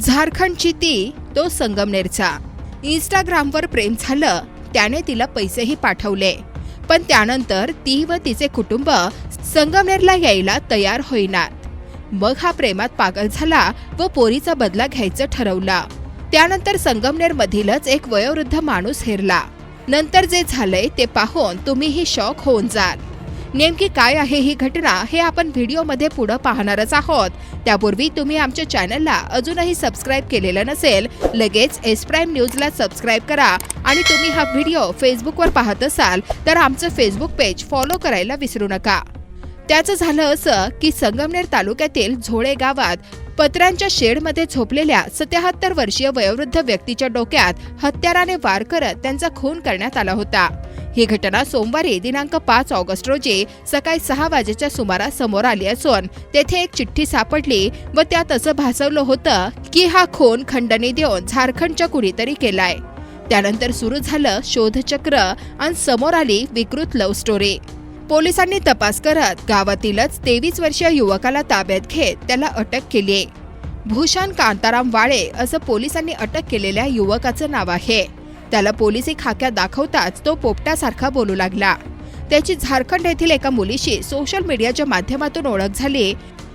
झारखंडची ती तो संगमनेरचा. इंस्टाग्रामवर प्रेम झालं त्याने तिला पैसेही पाठवले. पण त्यानंतर ती व तिचे कुटुंब संगमनेरला यायला तयार होईनात. मग हा प्रेमात पागल झाला व पोरीचा बदला घ्यायचं ठरवला. त्यानंतर संगमनेर मधीलच एक वयोवृद्ध माणूस हेरला. नंतर जे झालंय ते पाहून तुम्हीही शॉक होऊन जाल. नेमकी काय आहे ही घटना हे आपण व्हिडिओमध्ये पुढे पाहणारच आहोत. त्यापूर्वी तुम्ही आमच्या चॅनलला अजूनही सबस्क्राईब केलेलं नसेल लगेच एस प्राईम न्यूजला सबस्क्राईब करा आणि तुम्ही हा व्हिडिओ फेसबुकवर पाहत असाल तर आमचं फेसबुक पेज फॉलो करायला विसरू नका. त्याचं झालं असं की संगमनेर तालुक्यातील झोळे गावात पत्रांच्या शेडमध्ये झोपलेल्या सत्याहत्तर वर्षीय वयोवृद्ध व्यक्तीच्या डोक्यात हत्याराने वार करत त्यांचा खून करण्यात आला होता. ही घटना सोमवारी दिनांक पाच ऑगस्ट रोजी सकाळी सहा वाजेच्या सुमारास समोर आली असून तेथे एक चिठ्ठी सापडली व त्यात असं भासवलं होतं की हा खून खंडणी देऊन झारखंडच्या कुणीतरी केलाय. त्यानंतर सुरू झालं शोधचक्र आणि समोर आली विकृत लव्ह स्टोरी पोलिसांनी तपास करत गावातीलच तेवीस वर्षीय युवकाला ताब्यात घेत त्याला अटक केली. भूषण कांताराम वाळे असं पोलिसांनी अटक केलेल्या युवकाचं नाव आहे. त्याला पोलिसी खाक्या दाखवताच तो पोपटासारखा बोलू लागला. त्याची झारखंड येथील एका मुलीशी सोशल मीडियाच्या माध्यमातून ओळख झाली.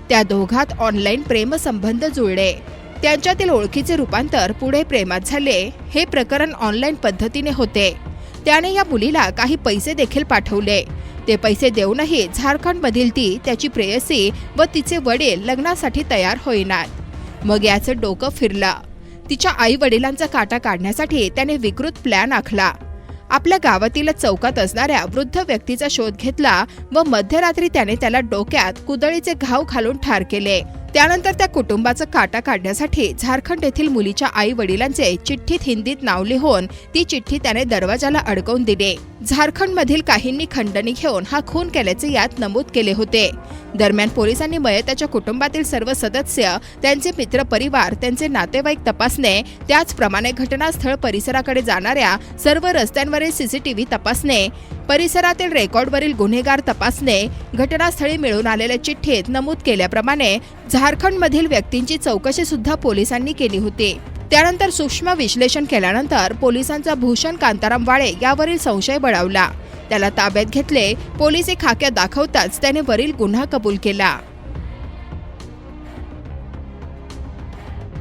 त्या दोघात ऑनलाईन प्रेमसंबंध जुळले. त्यांच्यातील ओळखीचे रूपांतर पुढे प्रेमात झाले. हे प्रकरण ऑनलाईन पद्धतीने होते. त्याने या मुलीला काही पैसे देखील पाठवले. ते पैसे देऊनही झारखंडमधील ती त्याची प्रेयसी व तिचे वडील लग्नासाठी तयार होईनात. मग याचं डोकं फिरलं. तिच्या आई वडिलांचा काटा काढण्यासाठी त्याने विकृत प्लॅन आखला. आपल्या गावातील चौकात असणाऱ्या वृद्ध व्यक्तीचा शोध घेतला व मध्यरात्री त्याने त्याला डोक्यात कुदळीचे घाव घालून ठार केले. त्यानंतर त्या कुटुंबाचं काटा काढण्यासाठी झारखंड येथील मुलीच्या आई वडिलांचे चिठ्ठीत हिंदीत नाव लिहून ती चिठ्ठी त्याने दरवाजाला अडकवून दिली. झारखंड मधील काहींनी खंडणी घेऊन हा खून केल्याचे यात नमूद केले होते. दरम्यान पोलिसांनी मयताच्या कुटुंबातील सर्व सदस्य त्यांचे मित्र परिवार त्यांचे नातेवाईक तपासणे त्याचप्रमाणे घटनास्थळ परिसराकडे जाणाऱ्या सर्व रस्त्यांवरील सीसीटीव्ही तपासणे परिसरातील रेकॉर्डवरील गुन्हेगार तपासणे घटनास्थळी मिळून आलेल्या चिठ्ठीत नमूद केल्याप्रमाणे झारखंडमधील व्यक्तींची चौकशी सुद्धा पोलिसांनी केली होती. त्यानंतर सूक्ष्म विश्लेषण केल्यानंतर पोलिसांचा भूषण कांताराम वाळे यावरील संशय बळावला. त्याला ताब्यात घेतले पोलिसी खाक्या दाखवताच त्याने वरील गुन्हा कबूल केला.